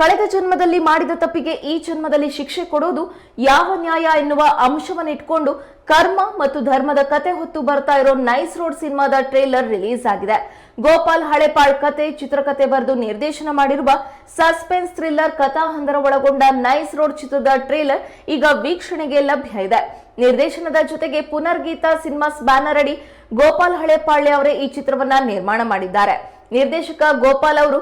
ಕಳೆದ ಜನ್ಮದಲ್ಲಿ ಮಾಡಿದ ತಪ್ಪಿಗೆ ಈ ಜನ್ಮದಲ್ಲಿ ಶಿಕ್ಷೆ ಕೊಡೋದು ಯಾವ ನ್ಯಾಯ ಎನ್ನುವ ಅಂಶವನ್ನಿಟ್ಕೊಂಡು ಕರ್ಮ ಮತ್ತು ಧರ್ಮದ ಕತೆ ಹೊತ್ತು ಬರ್ತಾ ಇರೋ ನೈಸ್ ರೋಡ್ ಸಿನಿಮಾದ ಟ್ರೇಲರ್ ರಿಲೀಸ್ ಆಗಿದೆ. ಗೋಪಾಲ್ ಹಳೆಪಾಳ್ ಕತೆ ಚಿತ್ರಕಥೆ ಬರೆದು ನಿರ್ದೇಶನ ಮಾಡಿರುವ ಸಸ್ಪೆನ್ಸ್ ಥ್ರಿಲ್ಲರ್ ಕಥಾಹಂದರ ಒಳಗೊಂಡ ನೈಸ್ ರೋಡ್ ಚಿತ್ರದ ಟ್ರೇಲರ್ ಈಗ ವೀಕ್ಷಣೆಗೆ ಲಭ್ಯ ಇದೆ. ನಿರ್ದೇಶನದ ಜೊತೆಗೆ ಪುನರ್ಗೀತಾ ಸಿನಿಮಾಸ್ ಬ್ಯಾನರ್ ಅಡಿ ಗೋಪಾಲ್ ಹಳೆಪಾಳ್ಯ ಅವರೇ ಈ ಚಿತ್ರವನ್ನ ನಿರ್ಮಾಣ ಮಾಡಿದ್ದಾರೆ. ನಿರ್ದೇಶಕ ಗೋಪಾಲ್ ಅವರು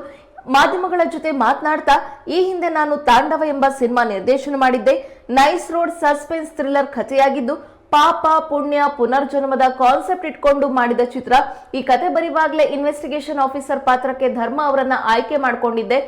ಮಾಧ್ಯಮಗಳ ಜೊತೆ ಮಾತನಾಡ್ತಾ ಈ ಹಿಂದೆ ನಾನು ತಾಂಡವ ಎಂಬ ಸಿನಿಮಾ ನಿರ್ದೇಶನ ಮಾಡಿದ್ದೆ. ನೈಸ್ ರೋಡ್ ಸಸ್ಪೆನ್ಸ್ ಥ್ರಿಲ್ಲರ್ ಕಥೆಯಾಗಿದ್ದು ಪಾಪ ಪುಣ್ಯ ಪುನರ್ಜನ್ಮದ ಕಾನ್ಸೆಪ್ಟ್ ಇಟ್ಕೊಂಡು ಮಾಡಿದ ಚಿತ್ರ. ಈ ಕತೆ ಬರೆಯುವಾಗಲೇ ಇನ್ವೆಸ್ಟಿಗೇಷನ್ ಆಫೀಸರ್ ಪಾತ್ರಕ್ಕೆ ಧರ್ಮ ಅವರನ್ನ ಆಯ್ಕೆ ಮಾಡಿಕೊಂಡಿದ್ದೆ.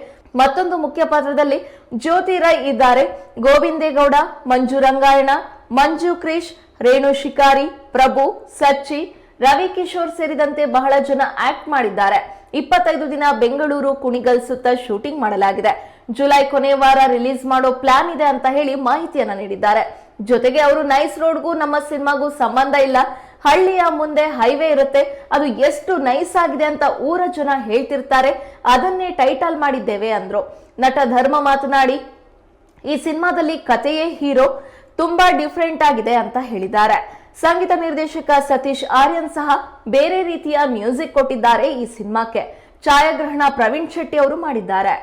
ಮತ್ತೊಂದು ಮುಖ್ಯ ಪಾತ್ರದಲ್ಲಿ ಜ್ಯೋತಿ ರೈ ಇದ್ದಾರೆ. ಗೋವಿಂದೇಗೌಡ, ಮಂಜು ರಂಗಾಯಣ, ಮಂಜು ಕ್ರೀಶ್, ರೇಣು ಶಿಕಾರಿ, ಪ್ರಭು, ಸಚ್ಚಿ ರವಿ ಕಿಶೋರ್ ಸೇರಿದಂತೆ ಬಹಳ ಜನ ಆಕ್ಟ್ ಮಾಡಿದ್ದಾರೆ. ಇಪ್ಪತ್ತೈದು ದಿನ ಬೆಂಗಳೂರು ಕುಣಿಗಲ್ ಸುತ್ತ ಶೂಟಿಂಗ್ ಮಾಡಲಾಗಿದೆ. ಜುಲೈ ಕೊನೆ ವಾರ ರಿಲೀಸ್ ಮಾಡೋ ಪ್ಲಾನ್ ಇದೆ ಅಂತ ಹೇಳಿ ಮಾಹಿತಿಯನ್ನ ನೀಡಿದ್ದಾರೆ. ಜೊತೆಗೆ ಅವರು ನೈಸ್ ರೋಡ್ಗೂ ನಮ್ಮ ಸಿನಿಮಾಗೂ ಸಂಬಂಧ ಇಲ್ಲ. ಹಳ್ಳಿಯ ಮುಂದೆ ಹೈವೇ ಇರುತ್ತೆ. ಅದು ಎಷ್ಟು ನೈಸ್ ಆಗಿದೆ ಅಂತ ಊರ ಜನ ಹೇಳ್ತಿರ್ತಾರೆ. ಅದನ್ನೇ ಟೈಟಲ್ ಮಾಡಿದ್ದೇವೆ ಅಂದ್ರು. ನಟ ಧರ್ಮ ಮಾತನಾಡಿ, ಈ ಸಿನಿಮಾದಲ್ಲಿ ಕಥೆಯೇ ಹೀರೋ. ತುಂಬಾ ಡಿಫ್ರೆಂಟ್ ಆಗಿದೆ ಅಂತ ಹೇಳಿದ್ದಾರೆ. ಸಂಗೀತ ನಿರ್ದೇಶಕ ಸತೀಶ್ ಆರ್ಯನ್ ಸಹ ಬೇರೆ ರೀತಿಯ ಮ್ಯೂಸಿಕ್ ಕೊಟ್ಟಿದ್ದಾರೆ ಈ ಸಿನಿಮಾಕ್ಕೆ. ಛಾಯಾಗ್ರಹಣ ಪ್ರವೀಣ್ ಶೆಟ್ಟಿ ಅವರು ಮಾಡಿದ್ದಾರೆ.